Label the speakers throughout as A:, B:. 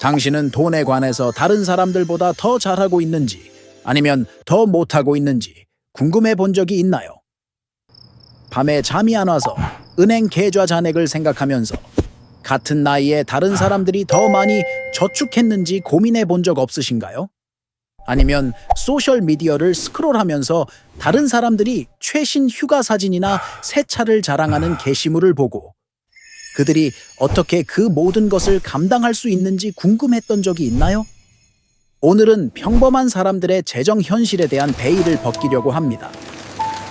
A: 당신은 돈에 관해서 다른 사람들보다 더 잘하고 있는지 아니면 더 못하고 있는지 궁금해 본 적이 있나요? 밤에 잠이 안 와서 은행 계좌 잔액을 생각하면서 같은 나이에 다른 사람들이 더 많이 저축했는지 고민해 본 적 없으신가요? 아니면 소셜 미디어를 스크롤하면서 다른 사람들이 최신 휴가 사진이나 새 차를 자랑하는 게시물을 보고 그들이 어떻게 그 모든 것을 감당할 수 있는지 궁금했던 적이 있나요? 오늘은 평범한 사람들의 재정 현실에 대한 베일을 벗기려고 합니다.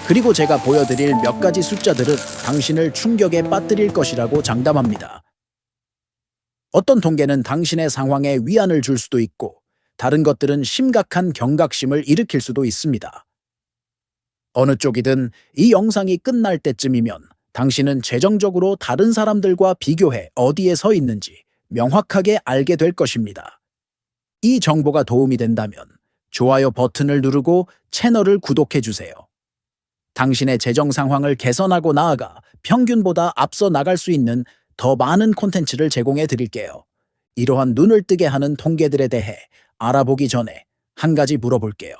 A: 그리고 제가 보여드릴 몇 가지 숫자들은 당신을 충격에 빠뜨릴 것이라고 장담합니다. 어떤 통계는 당신의 상황에 위안을 줄 수도 있고 다른 것들은 심각한 경각심을 일으킬 수도 있습니다. 어느 쪽이든 이 영상이 끝날 때쯤이면 당신은 재정적으로 다른 사람들과 비교해 어디에 서 있는지 명확하게 알게 될 것입니다. 이 정보가 도움이 된다면 좋아요 버튼을 누르고 채널을 구독해 주세요. 당신의 재정 상황을 개선하고 나아가 평균보다 앞서 나갈 수 있는 더 많은 콘텐츠를 제공해 드릴게요. 이러한 눈을 뜨게 하는 통계들에 대해 알아보기 전에 한 가지 물어볼게요.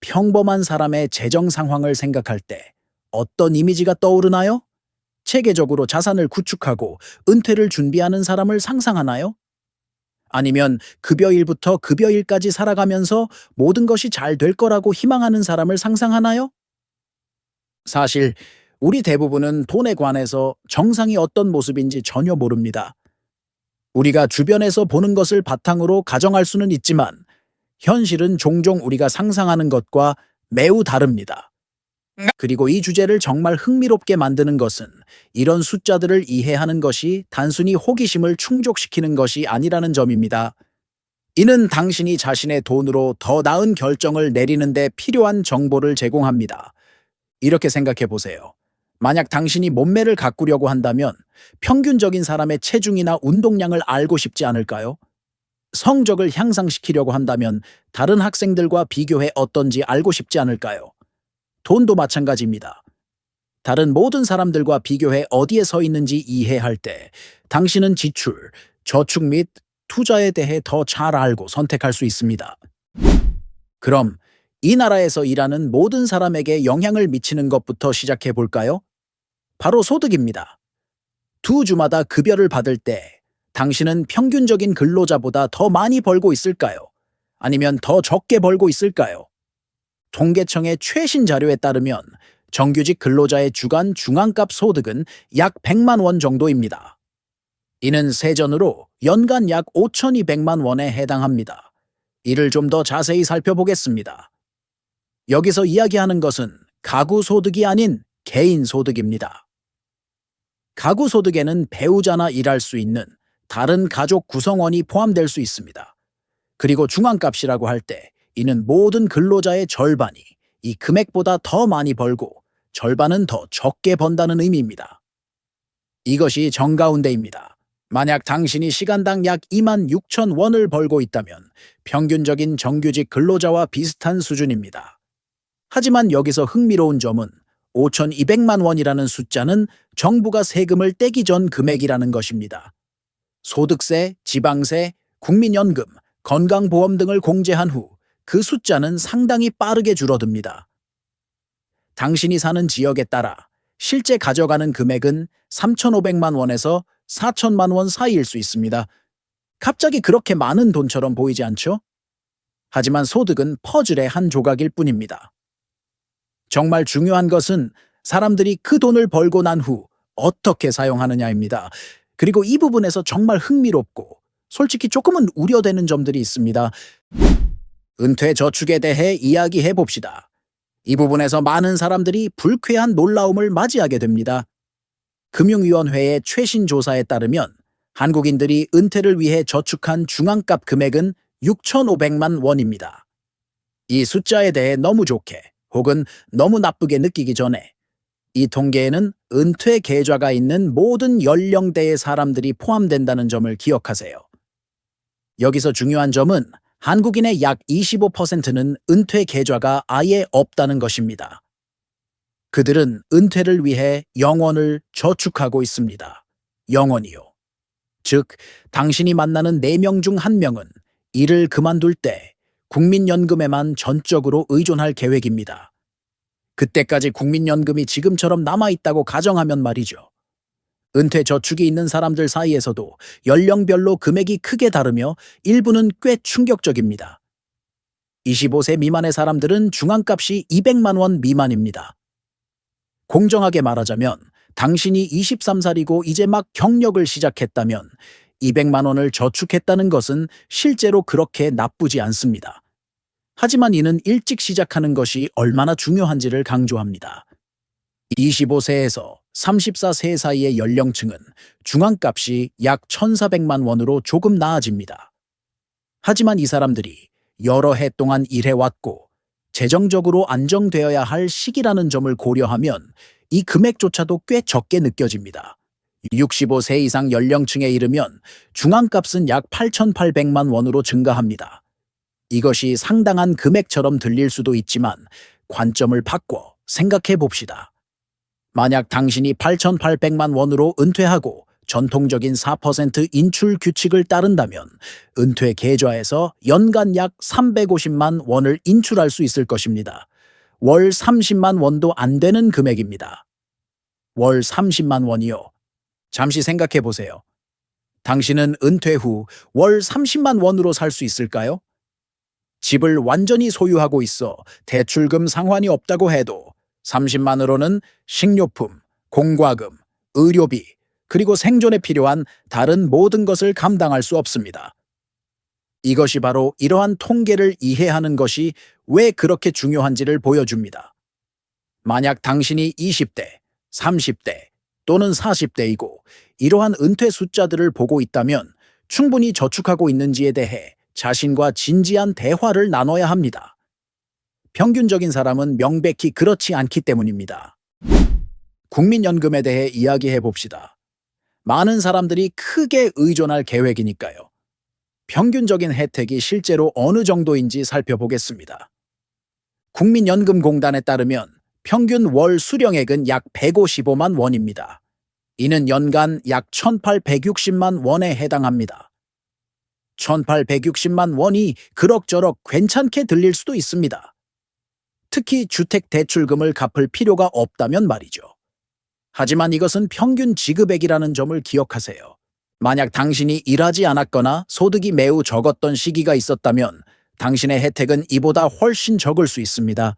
A: 평범한 사람의 재정 상황을 생각할 때 어떤 이미지가 떠오르나요? 체계적으로 자산을 구축하고 은퇴를 준비하는 사람을 상상하나요? 아니면 급여일부터 급여일까지 살아가면서 모든 것이 잘 될 거라고 희망하는 사람을 상상하나요? 사실 우리 대부분은 돈에 관해서 정상이 어떤 모습인지 전혀 모릅니다. 우리가 주변에서 보는 것을 바탕으로 가정할 수는 있지만 현실은 종종 우리가 상상하는 것과 매우 다릅니다. 그리고 이 주제를 정말 흥미롭게 만드는 것은 이런 숫자들을 이해하는 것이 단순히 호기심을 충족시키는 것이 아니라는 점입니다. 이는 당신이 자신의 돈으로 더 나은 결정을 내리는데 필요한 정보를 제공합니다. 이렇게 생각해 보세요. 만약 당신이 몸매를 가꾸려고 한다면 평균적인 사람의 체중이나 운동량을 알고 싶지 않을까요? 성적을 향상시키려고 한다면 다른 학생들과 비교해 어떤지 알고 싶지 않을까요? 돈도 마찬가지입니다. 다른 모든 사람들과 비교해 어디에 서 있는지 이해할 때 당신은 지출, 저축 및 투자에 대해 더 잘 알고 선택할 수 있습니다. 그럼 이 나라에서 일하는 모든 사람에게 영향을 미치는 것부터 시작해 볼까요? 바로 소득입니다. 두 주마다 급여를 받을 때 당신은 평균적인 근로자보다 더 많이 벌고 있을까요? 아니면 더 적게 벌고 있을까요? 통계청의 최신 자료에 따르면 정규직 근로자의 주간 중앙값 소득은 약 100만 원 정도입니다. 이는 세전으로 연간 약 5,200만 원에 해당합니다. 이를 좀 더 자세히 살펴보겠습니다. 여기서 이야기하는 것은 가구 소득이 아닌 개인 소득입니다. 가구 소득에는 배우자나 일할 수 있는 다른 가족 구성원이 포함될 수 있습니다. 그리고 중앙값이라고 할 때 이는 모든 근로자의 절반이 이 금액보다 더 많이 벌고 절반은 더 적게 번다는 의미입니다. 이것이 정가운데입니다. 만약 당신이 시간당 약 2만 6천 원을 벌고 있다면 평균적인 정규직 근로자와 비슷한 수준입니다. 하지만 여기서 흥미로운 점은 5,200만 원이라는 숫자는 정부가 세금을 떼기 전 금액이라는 것입니다. 소득세, 지방세, 국민연금, 건강보험 등을 공제한 후 그 숫자는 상당히 빠르게 줄어듭니다. 당신이 사는 지역에 따라 실제 가져가는 금액은 3,500만 원에서 4천만 원 사이일 수 있습니다. 갑자기 그렇게 많은 돈처럼 보이지 않죠? 하지만 소득은 퍼즐의 한 조각일 뿐입니다. 정말 중요한 것은 사람들이 그 돈을 벌고 난 후 어떻게 사용하느냐입니다. 그리고 이 부분에서 정말 흥미롭고 솔직히 조금은 우려되는 점들이 있습니다. 은퇴 저축에 대해 이야기해 봅시다. 이 부분에서 많은 사람들이 불쾌한 놀라움을 맞이하게 됩니다. 금융위원회의 최신 조사에 따르면 한국인들이 은퇴를 위해 저축한 중앙값 금액은 6,500만 원입니다. 이 숫자에 대해 너무 좋게 혹은 너무 나쁘게 느끼기 전에 이 통계에는 은퇴 계좌가 있는 모든 연령대의 사람들이 포함된다는 점을 기억하세요. 여기서 중요한 점은 한국인의 약 25%는 은퇴 계좌가 아예 없다는 것입니다. 그들은 은퇴를 위해 영원을 저축하고 있습니다. 영원이요. 즉, 당신이 만나는 4명 중 1명은 일을 그만둘 때 국민연금에만 전적으로 의존할 계획입니다. 그때까지 국민연금이 지금처럼 남아있다고 가정하면 말이죠. 은퇴 저축이 있는 사람들 사이에서도 연령별로 금액이 크게 다르며 일부는 꽤 충격적입니다. 25세 미만의 사람들은 중앙값이 200만 원 미만입니다. 공정하게 말하자면 당신이 23살이고 이제 막 경력을 시작했다면 200만 원을 저축했다는 것은 실제로 그렇게 나쁘지 않습니다. 하지만 이는 일찍 시작하는 것이 얼마나 중요한지를 강조합니다. 25세에서 34세 사이의 연령층은 중앙값이 약 1,400만 원으로 조금 나아집니다. 하지만 이 사람들이 여러 해 동안 일해왔고 재정적으로 안정되어야 할 시기라는 점을 고려하면 이 금액조차도 꽤 적게 느껴집니다. 65세 이상 연령층에 이르면 중앙값은 약 8,800만 원으로 증가합니다. 이것이 상당한 금액처럼 들릴 수도 있지만 관점을 바꿔 생각해 봅시다. 만약 당신이 8,800만 원으로 은퇴하고 전통적인 4% 인출 규칙을 따른다면 은퇴 계좌에서 연간 약 350만 원을 인출할 수 있을 것입니다. 월 30만 원도 안 되는 금액입니다. 월 30만 원이요. 잠시 생각해 보세요. 당신은 은퇴 후 월 30만 원으로 살 수 있을까요? 집을 완전히 소유하고 있어 대출금 상환이 없다고 해도 30만으로는 식료품, 공과금, 의료비, 그리고 생존에 필요한 다른 모든 것을 감당할 수 없습니다. 이것이 바로 이러한 통계를 이해하는 것이 왜 그렇게 중요한지를 보여줍니다. 만약 당신이 20대, 30대 또는 40대이고 이러한 은퇴 숫자들을 보고 있다면 충분히 저축하고 있는지에 대해 자신과 진지한 대화를 나눠야 합니다. 평균적인 사람은 명백히 그렇지 않기 때문입니다. 국민연금에 대해 이야기해 봅시다. 많은 사람들이 크게 의존할 계획이니까요. 평균적인 혜택이 실제로 어느 정도인지 살펴보겠습니다. 국민연금공단에 따르면 평균 월 수령액은 약 155만 원입니다. 이는 연간 약 1860만 원에 해당합니다. 1860만 원이 그럭저럭 괜찮게 들릴 수도 있습니다. 특히 주택 대출금을 갚을 필요가 없다면 말이죠. 하지만 이것은 평균 지급액이라는 점을 기억하세요. 만약 당신이 일하지 않았거나 소득이 매우 적었던 시기가 있었다면 당신의 혜택은 이보다 훨씬 적을 수 있습니다.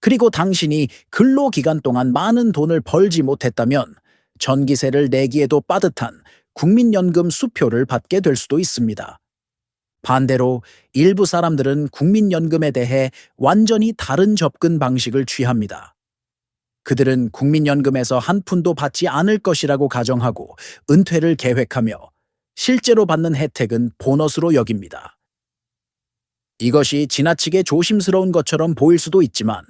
A: 그리고 당신이 근로 기간 동안 많은 돈을 벌지 못했다면 전기세를 내기에도 빠듯한 국민연금 수표를 받게 될 수도 있습니다. 반대로 일부 사람들은 국민연금에 대해 완전히 다른 접근 방식을 취합니다. 그들은 국민연금에서 한 푼도 받지 않을 것이라고 가정하고 은퇴를 계획하며 실제로 받는 혜택은 보너스로 여깁니다. 이것이 지나치게 조심스러운 것처럼 보일 수도 있지만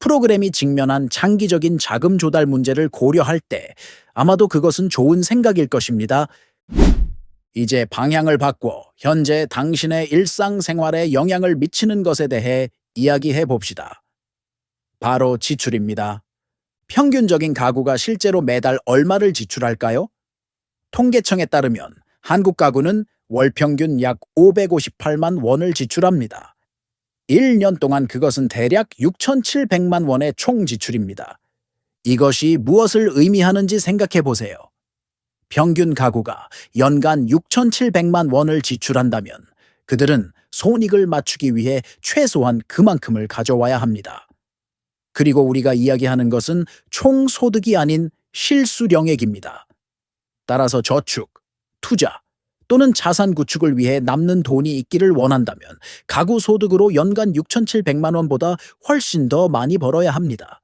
A: 프로그램이 직면한 장기적인 자금 조달 문제를 고려할 때 아마도 그것은 좋은 생각일 것입니다. 이제 방향을 바꿔 현재 당신의 일상생활에 영향을 미치는 것에 대해 이야기해 봅시다. 바로 지출입니다. 평균적인 가구가 실제로 매달 얼마를 지출할까요? 통계청에 따르면 한국 가구는 월 평균 약 558만 원을 지출합니다. 1년 동안 그것은 대략 6,700만 원의 총 지출입니다. 이것이 무엇을 의미하는지 생각해 보세요. 평균 가구가 연간 6,700만 원을 지출한다면 그들은 손익을 맞추기 위해 최소한 그만큼을 가져와야 합니다. 그리고 우리가 이야기하는 것은 총 소득이 아닌 실수령액입니다. 따라서 저축, 투자, 또는 자산 구축을 위해 남는 돈이 있기를 원한다면 가구 소득으로 연간 6,700만 원보다 훨씬 더 많이 벌어야 합니다.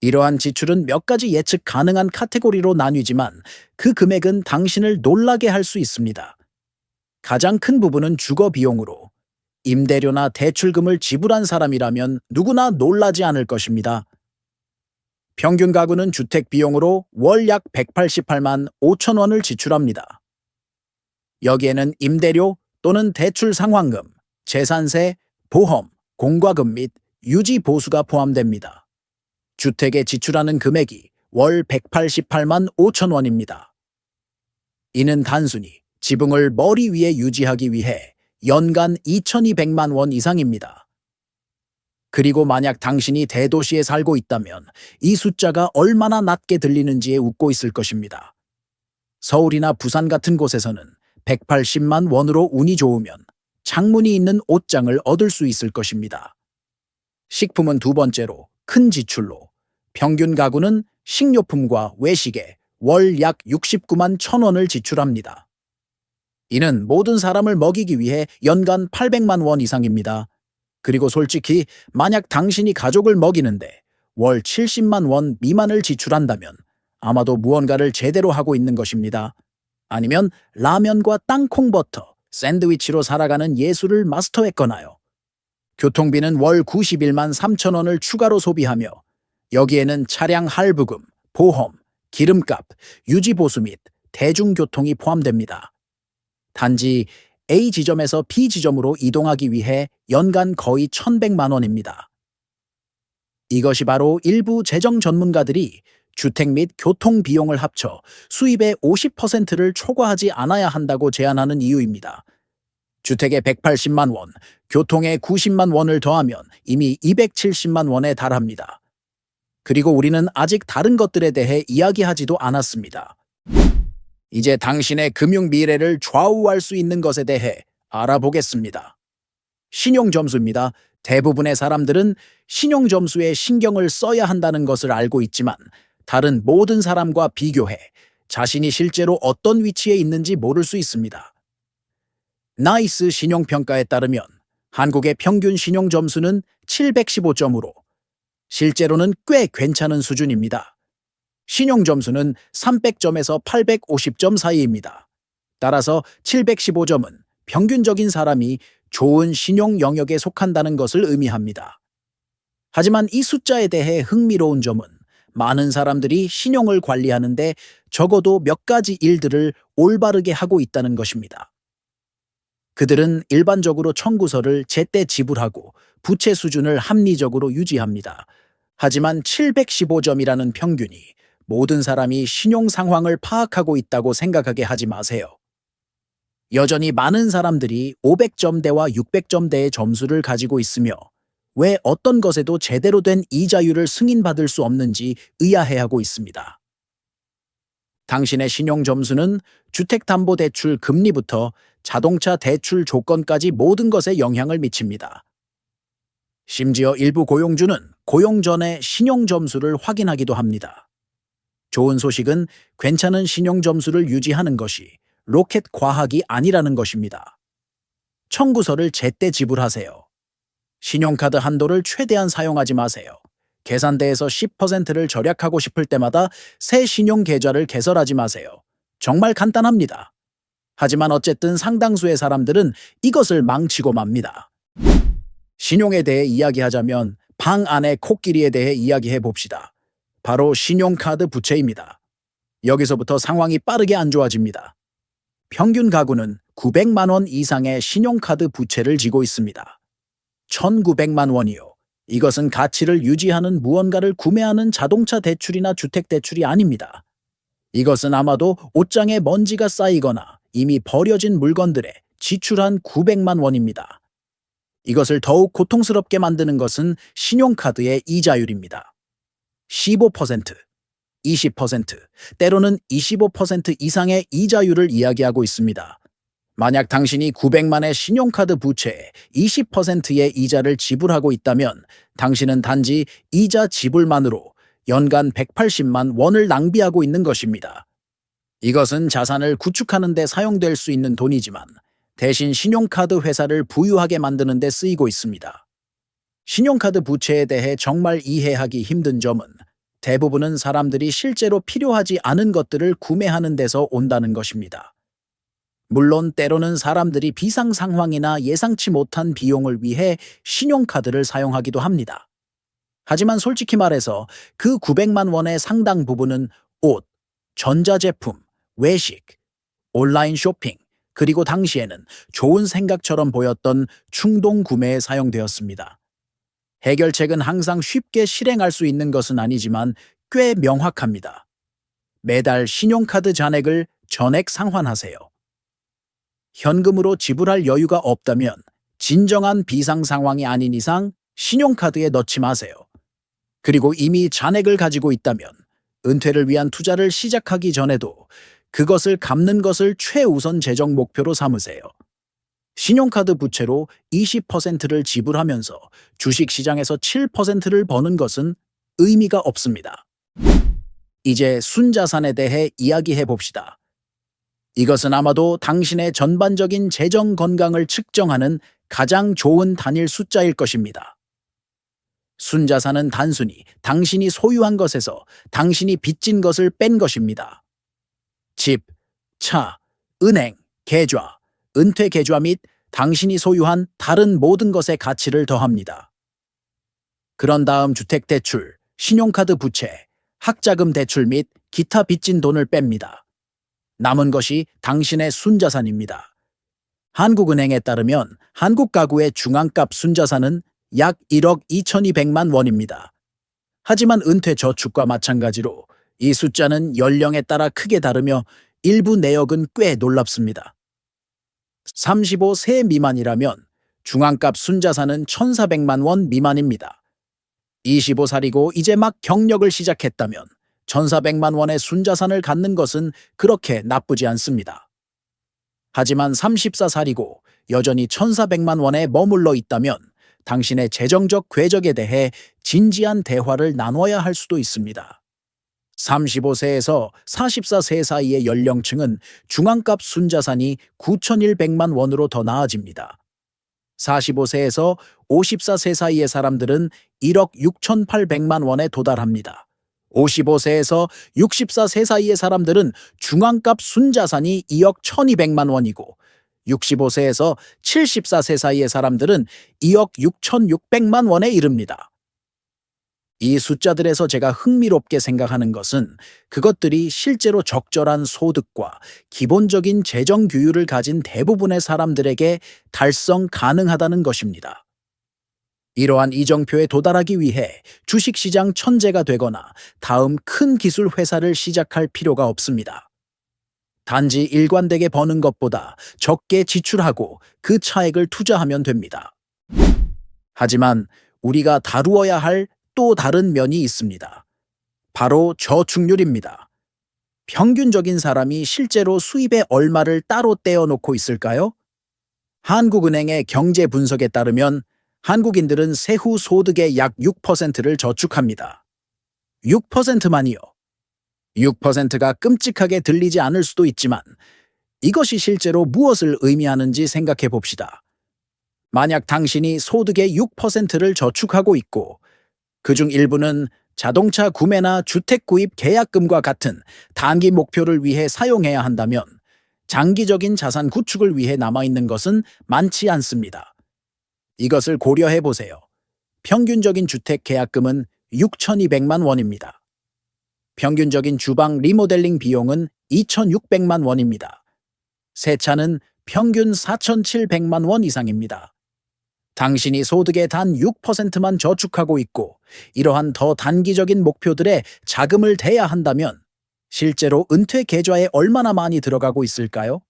A: 이러한 지출은 몇 가지 예측 가능한 카테고리로 나뉘지만 그 금액은 당신을 놀라게 할 수 있습니다. 가장 큰 부분은 주거 비용으로 임대료나 대출금을 지불한 사람이라면 누구나 놀라지 않을 것입니다. 평균 가구는 주택 비용으로 월 약 188만 5천 원을 지출합니다. 여기에는 임대료 또는 대출 상환금, 재산세, 보험, 공과금 및 유지 보수가 포함됩니다. 주택에 지출하는 금액이 월 188만 5천 원입니다. 이는 단순히 지붕을 머리 위에 유지하기 위해 연간 2200만 원 이상입니다. 그리고 만약 당신이 대도시에 살고 있다면 이 숫자가 얼마나 낮게 들리는지에 웃고 있을 것입니다. 서울이나 부산 같은 곳에서는 180만 원으로 운이 좋으면 창문이 있는 옷장을 얻을 수 있을 것입니다. 식품은 두 번째로 큰 지출로 평균 가구는 식료품과 외식에 월 약 69만 천 원을 지출합니다. 이는 모든 사람을 먹이기 위해 연간 800만 원 이상입니다. 그리고 솔직히 만약 당신이 가족을 먹이는데 월 70만 원 미만을 지출한다면 아마도 무언가를 제대로 하고 있는 것입니다. 아니면 라면과 땅콩버터, 샌드위치로 살아가는 예술을 마스터했거나요. 교통비는 월 91만 3천 원을 추가로 소비하며 여기에는 차량 할부금, 보험, 기름값, 유지보수 및 대중교통이 포함됩니다. 단지 A 지점에서 B 지점으로 이동하기 위해 연간 거의 1100만 원입니다. 이것이 바로 일부 재정 전문가들이 주택 및 교통 비용을 합쳐 수입의 50%를 초과하지 않아야 한다고 제안하는 이유입니다. 주택에 180만 원, 교통에 90만 원을 더하면 이미 270만 원에 달합니다. 그리고 우리는 아직 다른 것들에 대해 이야기하지도 않았습니다. 이제 당신의 금융 미래를 좌우할 수 있는 것에 대해 알아보겠습니다. 신용 점수입니다. 대부분의 사람들은 신용 점수에 신경을 써야 한다는 것을 알고 있지만 다른 모든 사람과 비교해 자신이 실제로 어떤 위치에 있는지 모를 수 있습니다. 나이스 신용평가에 따르면 한국의 평균 신용 점수는 715점으로 실제로는 꽤 괜찮은 수준입니다. 신용 점수는 300점에서 850점 사이입니다. 따라서 715점은 평균적인 사람이 좋은 신용 영역에 속한다는 것을 의미합니다. 하지만 이 숫자에 대해 흥미로운 점은 많은 사람들이 신용을 관리하는데 적어도 몇 가지 일들을 올바르게 하고 있다는 것입니다. 그들은 일반적으로 청구서를 제때 지불하고 부채 수준을 합리적으로 유지합니다. 하지만 715점이라는 평균이 모든 사람이 신용 상황을 파악하고 있다고 생각하게 하지 마세요. 여전히 많은 사람들이 500점대와 600점대의 점수를 가지고 있으며 왜 어떤 것에도 제대로 된 이자율을 승인받을 수 없는지 의아해하고 있습니다. 당신의 신용 점수는 주택담보대출 금리부터 자동차 대출 조건까지 모든 것에 영향을 미칩니다. 심지어 일부 고용주는 고용 전에 신용 점수를 확인하기도 합니다. 좋은 소식은 괜찮은 신용 점수를 유지하는 것이 로켓 과학이 아니라는 것입니다. 청구서를 제때 지불하세요. 신용카드 한도를 최대한 사용하지 마세요. 계산대에서 10%를 절약하고 싶을 때마다 새 신용 계좌를 개설하지 마세요. 정말 간단합니다. 하지만 어쨌든 상당수의 사람들은 이것을 망치고 맙니다. 신용에 대해 이야기하자면 방 안의 코끼리에 대해 이야기해 봅시다. 바로 신용카드 부채입니다. 여기서부터 상황이 빠르게 안 좋아집니다. 평균 가구는 900만 원 이상의 신용카드 부채를 지고 있습니다. 1900만 원이요. 이것은 가치를 유지하는 무언가를 구매하는 자동차 대출이나 주택 대출이 아닙니다. 이것은 아마도 옷장에 먼지가 쌓이거나 이미 버려진 물건들에 지출한 900만 원입니다. 이것을 더욱 고통스럽게 만드는 것은 신용카드의 이자율입니다. 15%, 20%, 때로는 25% 이상의 이자율을 이야기하고 있습니다. 만약 당신이 900만의 신용카드 부채에 20%의 이자를 지불하고 있다면 당신은 단지 이자 지불만으로 연간 180만 원을 낭비하고 있는 것입니다. 이것은 자산을 구축하는 데 사용될 수 있는 돈이지만 대신 신용카드 회사를 부유하게 만드는 데 쓰이고 있습니다. 신용카드 부채에 대해 정말 이해하기 힘든 점은 대부분은 사람들이 실제로 필요하지 않은 것들을 구매하는 데서 온다는 것입니다. 물론 때로는 사람들이 비상 상황이나 예상치 못한 비용을 위해 신용카드를 사용하기도 합니다. 하지만 솔직히 말해서 그 900만 원의 상당 부분은 옷, 전자제품, 외식, 온라인 쇼핑, 그리고 당시에는 좋은 생각처럼 보였던 충동 구매에 사용되었습니다. 해결책은 항상 쉽게 실행할 수 있는 것은 아니지만 꽤 명확합니다. 매달 신용카드 잔액을 전액 상환하세요. 현금으로 지불할 여유가 없다면 진정한 비상 상황이 아닌 이상 신용카드에 넣지 마세요. 그리고 이미 잔액을 가지고 있다면 은퇴를 위한 투자를 시작하기 전에도 그것을 갚는 것을 최우선 재정 목표로 삼으세요. 신용카드 부채로 20%를 지불하면서 주식시장에서 7%를 버는 것은 의미가 없습니다. 이제 순자산에 대해 이야기해 봅시다. 이것은 아마도 당신의 전반적인 재정 건강을 측정하는 가장 좋은 단일 숫자일 것입니다. 순자산은 단순히 당신이 소유한 것에서 당신이 빚진 것을 뺀 것입니다. 집, 차, 은행, 계좌, 은퇴 계좌 및 당신이 소유한 다른 모든 것의 가치를 더합니다. 그런 다음 주택대출, 신용카드 부채, 학자금 대출 및 기타 빚진 돈을 뺍니다. 남은 것이 당신의 순자산입니다. 한국은행에 따르면 한국 가구의 중앙값 순자산은 약 1억 2,200만 원입니다. 하지만 은퇴 저축과 마찬가지로 이 숫자는 연령에 따라 크게 다르며 일부 내역은 꽤 놀랍습니다. 35세 미만이라면 중앙값 순자산은 1,400만 원 미만입니다. 25살이고 이제 막 경력을 시작했다면 1,400만 원의 순자산을 갖는 것은 그렇게 나쁘지 않습니다. 하지만 34살이고 여전히 1,400만 원에 머물러 있다면 당신의 재정적 궤적에 대해 진지한 대화를 나눠야 할 수도 있습니다. 35세에서 44세 사이의 연령층은 중앙값 순자산이 9,100만 원으로 더 나아집니다. 45세에서 54세 사이의 사람들은 1억 6,800만 원에 도달합니다. 55세에서 64세 사이의 사람들은 중앙값 순자산이 2억 1200만 원이고 65세에서 74세 사이의 사람들은 2억 6600만 원에 이릅니다. 이 숫자들에서 제가 흥미롭게 생각하는 것은 그것들이 실제로 적절한 소득과 기본적인 재정 규율을 가진 대부분의 사람들에게 달성 가능하다는 것입니다. 이러한 이정표에 도달하기 위해 주식시장 천재가 되거나 다음 큰 기술 회사를 시작할 필요가 없습니다. 단지 일관되게 버는 것보다 적게 지출하고 그 차액을 투자하면 됩니다. 하지만 우리가 다루어야 할 또 다른 면이 있습니다. 바로 저축률입니다. 평균적인 사람이 실제로 수입의 얼마를 따로 떼어놓고 있을까요? 한국은행의 경제 분석에 따르면 한국인들은 세후 소득의 약 6%를 저축합니다. 6%만이요. 6%가 끔찍하게 들리지 않을 수도 있지만 이것이 실제로 무엇을 의미하는지 생각해 봅시다. 만약 당신이 소득의 6%를 저축하고 있고 그중 일부는 자동차 구매나 주택 구입 계약금과 같은 단기 목표를 위해 사용해야 한다면 장기적인 자산 구축을 위해 남아있는 것은 많지 않습니다. 이것을 고려해 보세요. 평균적인 주택 계약금은 6,200만 원입니다. 평균적인 주방 리모델링 비용은 2,600만 원입니다. 세차는 평균 4,700만 원 이상입니다. 당신이 소득의 단 6%만 저축하고 있고 이러한 더 단기적인 목표들에 자금을 대야 한다면 실제로 은퇴 계좌에 얼마나 많이 들어가고 있을까요?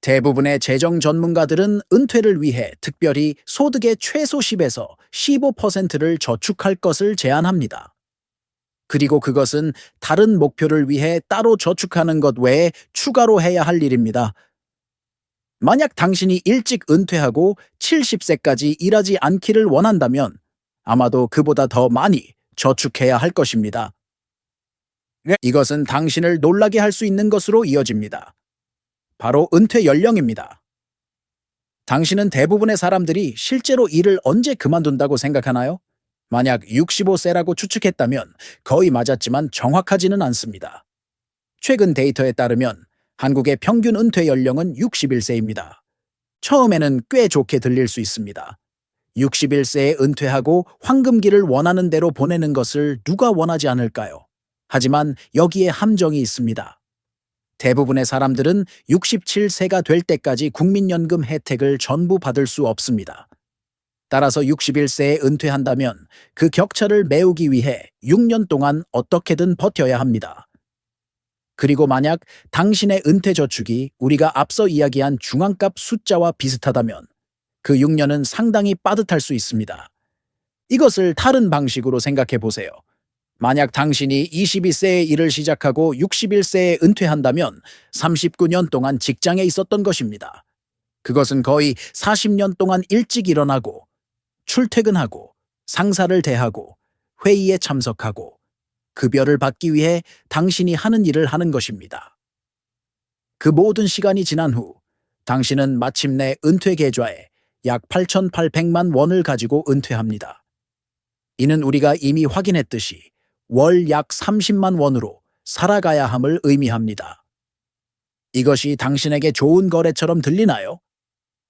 A: 대부분의 재정 전문가들은 은퇴를 위해 특별히 소득의 최소 10에서 15%를 저축할 것을 제안합니다. 그리고 그것은 다른 목표를 위해 따로 저축하는 것 외에 추가로 해야 할 일입니다. 만약 당신이 일찍 은퇴하고 70세까지 일하지 않기를 원한다면 아마도 그보다 더 많이 저축해야 할 것입니다. 이것은 당신을 놀라게 할 수 있는 것으로 이어집니다. 바로 은퇴 연령입니다. 당신은 대부분의 사람들이 실제로 일을 언제 그만둔다고 생각하나요? 만약 65세라고 추측했다면 거의 맞았지만 정확하지는 않습니다. 최근 데이터에 따르면 한국의 평균 은퇴 연령은 61세입니다. 처음에는 꽤 좋게 들릴 수 있습니다. 61세에 은퇴하고 황금기를 원하는 대로 보내는 것을 누가 원하지 않을까요? 하지만 여기에 함정이 있습니다. 대부분의 사람들은 67세가 될 때까지 국민연금 혜택을 전부 받을 수 없습니다. 따라서 61세에 은퇴한다면 그 격차를 메우기 위해 6년 동안 어떻게든 버텨야 합니다. 그리고 만약 당신의 은퇴 저축이 우리가 앞서 이야기한 중앙값 숫자와 비슷하다면 그 6년은 상당히 빠듯할 수 있습니다. 이것을 다른 방식으로 생각해 보세요. 만약 당신이 22세에 일을 시작하고 61세에 은퇴한다면 39년 동안 직장에 있었던 것입니다. 그것은 거의 40년 동안 일찍 일어나고 출퇴근하고 상사를 대하고 회의에 참석하고 급여를 받기 위해 당신이 하는 일을 하는 것입니다. 그 모든 시간이 지난 후 당신은 마침내 은퇴 계좌에 약 8,800만 원을 가지고 은퇴합니다. 이는 우리가 이미 확인했듯이 월 약 30만 원으로 살아가야 함을 의미합니다. 이것이 당신에게 좋은 거래처럼 들리나요?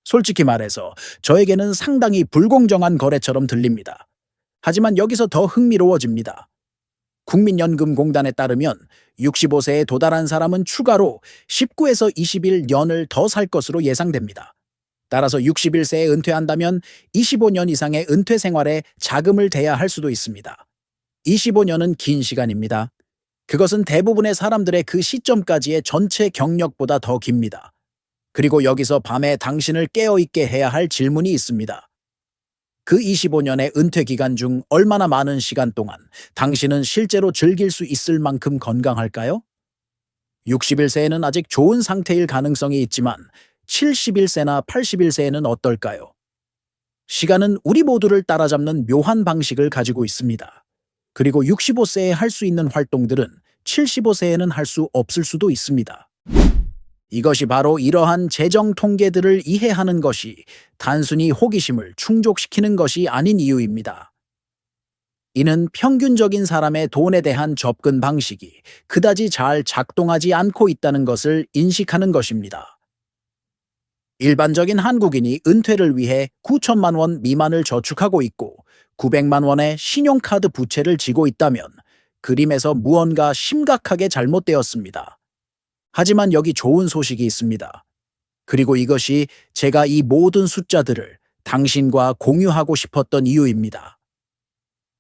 A: 솔직히 말해서 저에게는 상당히 불공정한 거래처럼 들립니다. 하지만 여기서 더 흥미로워집니다. 국민연금공단에 따르면 65세에 도달한 사람은 추가로 19에서 21년을 더 살 것으로 예상됩니다. 따라서 61세에 은퇴한다면 25년 이상의 은퇴 생활에 자금을 대야 할 수도 있습니다. 25년은 긴 시간입니다. 그것은 대부분의 사람들의 그 시점까지의 전체 경력보다 더 깁니다. 그리고 여기서 밤에 당신을 깨어있게 해야 할 질문이 있습니다. 그 25년의 은퇴 기간 중 얼마나 많은 시간 동안 당신은 실제로 즐길 수 있을 만큼 건강할까요? 61세에는 아직 좋은 상태일 가능성이 있지만 71세나 81세에는 어떨까요? 시간은 우리 모두를 따라잡는 묘한 방식을 가지고 있습니다. 그리고 65세에 할 수 있는 활동들은 75세에는 할 수 없을 수도 있습니다. 이것이 바로 이러한 재정 통계들을 이해하는 것이 단순히 호기심을 충족시키는 것이 아닌 이유입니다. 이는 평균적인 사람의 돈에 대한 접근 방식이 그다지 잘 작동하지 않고 있다는 것을 인식하는 것입니다. 일반적인 한국인이 은퇴를 위해 9천만 원 미만을 저축하고 있고 900만 원의 신용카드 부채를 지고 있다면 그림에서 무언가 심각하게 잘못되었습니다. 하지만 여기 좋은 소식이 있습니다. 그리고 이것이 제가 이 모든 숫자들을 당신과 공유하고 싶었던 이유입니다.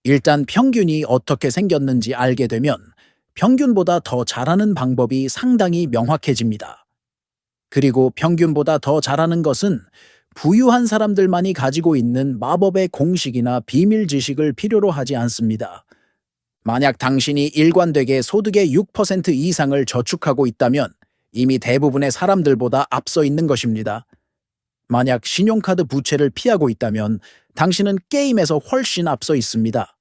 A: 일단 평균이 어떻게 생겼는지 알게 되면 평균보다 더 잘하는 방법이 상당히 명확해집니다. 그리고 평균보다 더 잘하는 것은 부유한 사람들만이 가지고 있는 마법의 공식이나 비밀 지식을 필요로 하지 않습니다. 만약 당신이 일관되게 소득의 6% 이상을 저축하고 있다면 이미 대부분의 사람들보다 앞서 있는 것입니다. 만약 신용카드 부채를 피하고 있다면 당신은 게임에서 훨씬 앞서 있습니다.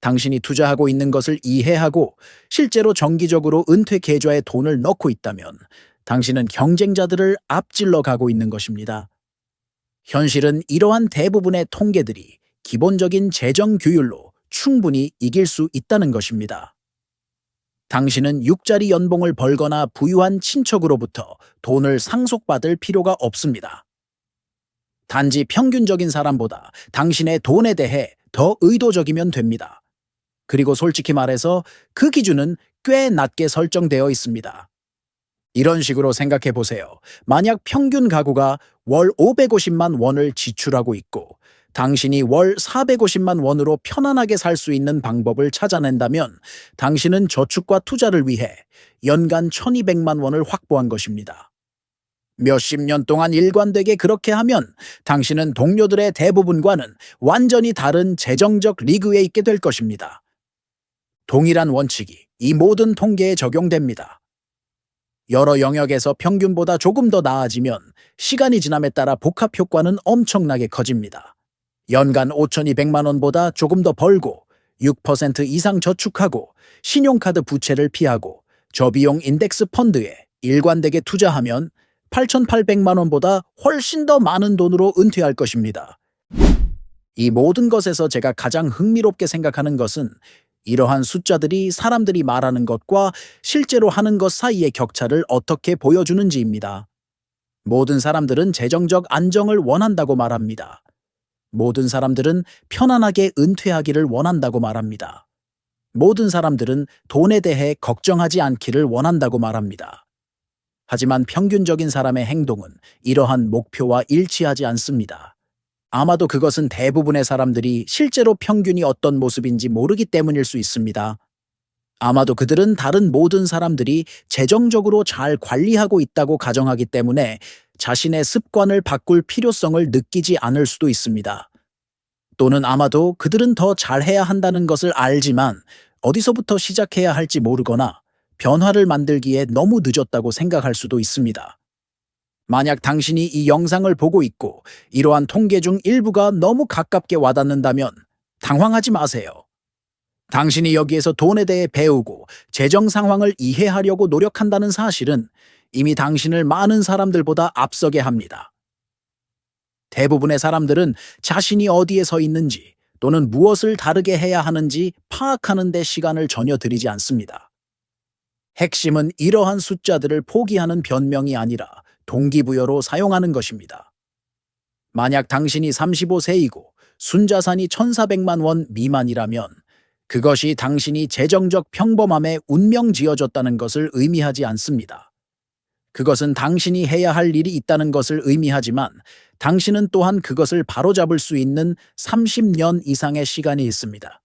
A: 당신이 투자하고 있는 것을 이해하고 실제로 정기적으로 은퇴 계좌에 돈을 넣고 있다면 당신은 경쟁자들을 앞질러 가고 있는 것입니다. 현실은 이러한 대부분의 통계들이 기본적인 재정 규율로 충분히 이길 수 있다는 것입니다. 당신은 6자리 연봉을 벌거나 부유한 친척으로부터 돈을 상속받을 필요가 없습니다. 단지 평균적인 사람보다 당신의 돈에 대해 더 의도적이면 됩니다. 그리고 솔직히 말해서 그 기준은 꽤 낮게 설정되어 있습니다. 이런 식으로 생각해 보세요. 만약 평균 가구가 월 550만 원을 지출하고 있고 당신이 월 450만 원으로 편안하게 살 수 있는 방법을 찾아낸다면 당신은 저축과 투자를 위해 연간 1200만 원을 확보한 것입니다. 몇십 년 동안 일관되게 그렇게 하면 당신은 동료들의 대부분과는 완전히 다른 재정적 리그에 있게 될 것입니다. 동일한 원칙이 이 모든 통계에 적용됩니다. 여러 영역에서 평균보다 조금 더 나아지면 시간이 지남에 따라 복합 효과는 엄청나게 커집니다. 연간 5,200만 원보다 조금 더 벌고 6% 이상 저축하고 신용카드 부채를 피하고 저비용 인덱스 펀드에 일관되게 투자하면 8,800만 원보다 훨씬 더 많은 돈으로 은퇴할 것입니다. 이 모든 것에서 제가 가장 흥미롭게 생각하는 것은 이러한 숫자들이 사람들이 말하는 것과 실제로 하는 것 사이의 격차를 어떻게 보여주는지입니다. 모든 사람들은 재정적 안정을 원한다고 말합니다. 모든 사람들은 편안하게 은퇴하기를 원한다고 말합니다. 모든 사람들은 돈에 대해 걱정하지 않기를 원한다고 말합니다. 하지만 평균적인 사람의 행동은 이러한 목표와 일치하지 않습니다. 아마도 그것은 대부분의 사람들이 실제로 평균이 어떤 모습인지 모르기 때문일 수 있습니다. 아마도 그들은 다른 모든 사람들이 재정적으로 잘 관리하고 있다고 가정하기 때문에 자신의 습관을 바꿀 필요성을 느끼지 않을 수도 있습니다. 또는 아마도 그들은 더 잘해야 한다는 것을 알지만 어디서부터 시작해야 할지 모르거나 변화를 만들기에 너무 늦었다고 생각할 수도 있습니다. 만약 당신이 이 영상을 보고 있고 이러한 통계 중 일부가 너무 가깝게 와닿는다면 당황하지 마세요. 당신이 여기에서 돈에 대해 배우고 재정 상황을 이해하려고 노력한다는 사실은 이미 당신을 많은 사람들보다 앞서게 합니다. 대부분의 사람들은 자신이 어디에 서 있는지 또는 무엇을 다르게 해야 하는지 파악하는 데 시간을 전혀 들이지 않습니다. 핵심은 이러한 숫자들을 포기하는 변명이 아니라 동기부여로 사용하는 것입니다. 만약 당신이 35세이고 순자산이 1,400만 원 미만이라면 그것이 당신이 재정적 평범함에 운명 지어졌다는 것을 의미하지 않습니다. 그것은 당신이 해야 할 일이 있다는 것을 의미하지만 당신은 또한 그것을 바로잡을 수 있는 30년 이상의 시간이 있습니다.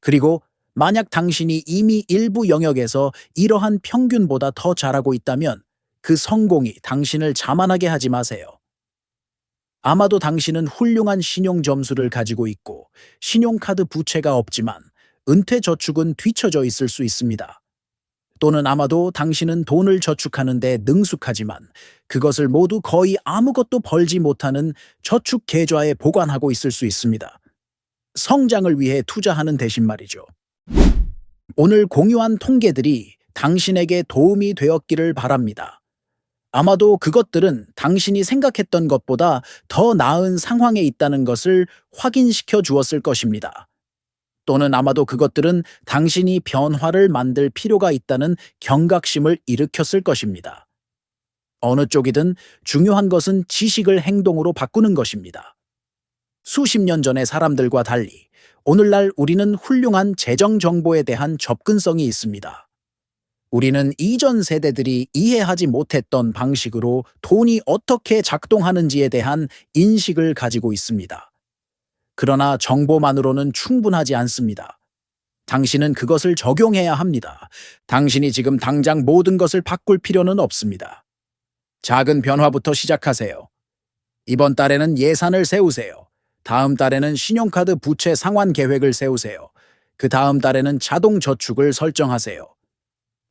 A: 그리고 만약 당신이 이미 일부 영역에서 이러한 평균보다 더 잘하고 있다면 그 성공이 당신을 자만하게 하지 마세요. 아마도 당신은 훌륭한 신용 점수를 가지고 있고 신용카드 부채가 없지만 은퇴 저축은 뒤처져 있을 수 있습니다. 또는 아마도 당신은 돈을 저축하는데 능숙하지만 그것을 모두 거의 아무것도 벌지 못하는 저축 계좌에 보관하고 있을 수 있습니다. 성장을 위해 투자하는 대신 말이죠. 오늘 공유한 통계들이 당신에게 도움이 되었기를 바랍니다. 아마도 그것들은 당신이 생각했던 것보다 더 나은 상황에 있다는 것을 확인시켜 주었을 것입니다. 또는 아마도 그것들은 당신이 변화를 만들 필요가 있다는 경각심을 일으켰을 것입니다. 어느 쪽이든 중요한 것은 지식을 행동으로 바꾸는 것입니다. 수십 년 전의 사람들과 달리 오늘날 우리는 훌륭한 재정 정보에 대한 접근성이 있습니다. 우리는 이전 세대들이 이해하지 못했던 방식으로 돈이 어떻게 작동하는지에 대한 인식을 가지고 있습니다. 그러나 정보만으로는 충분하지 않습니다. 당신은 그것을 적용해야 합니다. 당신이 지금 당장 모든 것을 바꿀 필요는 없습니다. 작은 변화부터 시작하세요. 이번 달에는 예산을 세우세요. 다음 달에는 신용카드 부채 상환 계획을 세우세요. 그 다음 달에는 자동 저축을 설정하세요.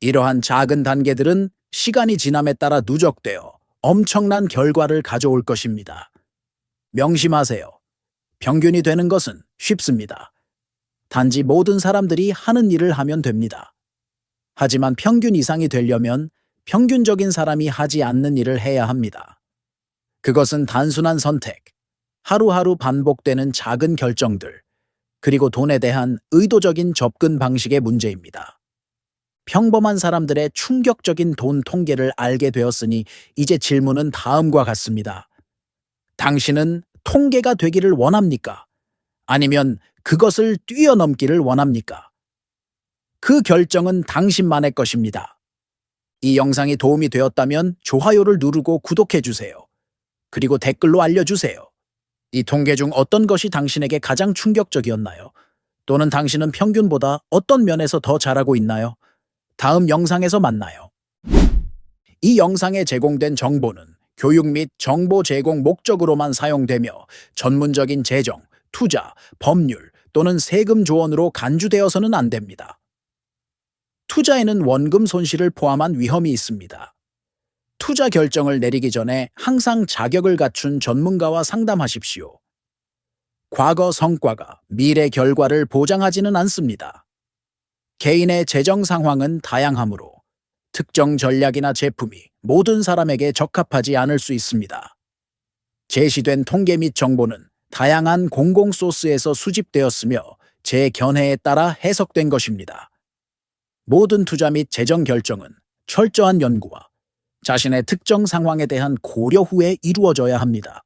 A: 이러한 작은 단계들은 시간이 지남에 따라 누적되어 엄청난 결과를 가져올 것입니다. 명심하세요. 평균이 되는 것은 쉽습니다. 단지 모든 사람들이 하는 일을 하면 됩니다. 하지만 평균 이상이 되려면 평균적인 사람이 하지 않는 일을 해야 합니다. 그것은 단순한 선택, 하루하루 반복되는 작은 결정들, 그리고 돈에 대한 의도적인 접근 방식의 문제입니다. 평범한 사람들의 충격적인 돈 통계를 알게 되었으니 이제 질문은 다음과 같습니다. 당신은 통계가 되기를 원합니까? 아니면 그것을 뛰어넘기를 원합니까? 그 결정은 당신만의 것입니다. 이 영상이 도움이 되었다면 좋아요를 누르고 구독해 주세요. 그리고 댓글로 알려주세요. 이 통계 중 어떤 것이 당신에게 가장 충격적이었나요? 또는 당신은 평균보다 어떤 면에서 더 잘하고 있나요? 다음 영상에서 만나요. 이 영상에 제공된 정보는 교육 및 정보 제공 목적으로만 사용되며 전문적인 재정, 투자, 법률 또는 세금 조언으로 간주되어서는 안 됩니다. 투자에는 원금 손실을 포함한 위험이 있습니다. 투자 결정을 내리기 전에 항상 자격을 갖춘 전문가와 상담하십시오. 과거 성과가 미래 결과를 보장하지는 않습니다. 개인의 재정 상황은 다양하므로 특정 전략이나 제품이 모든 사람에게 적합하지 않을 수 있습니다. 제시된 통계 및 정보는 다양한 공공 소스에서 수집되었으며 제 견해에 따라 해석된 것입니다. 모든 투자 및 재정 결정은 철저한 연구와 자신의 특정 상황에 대한 고려 후에 이루어져야 합니다.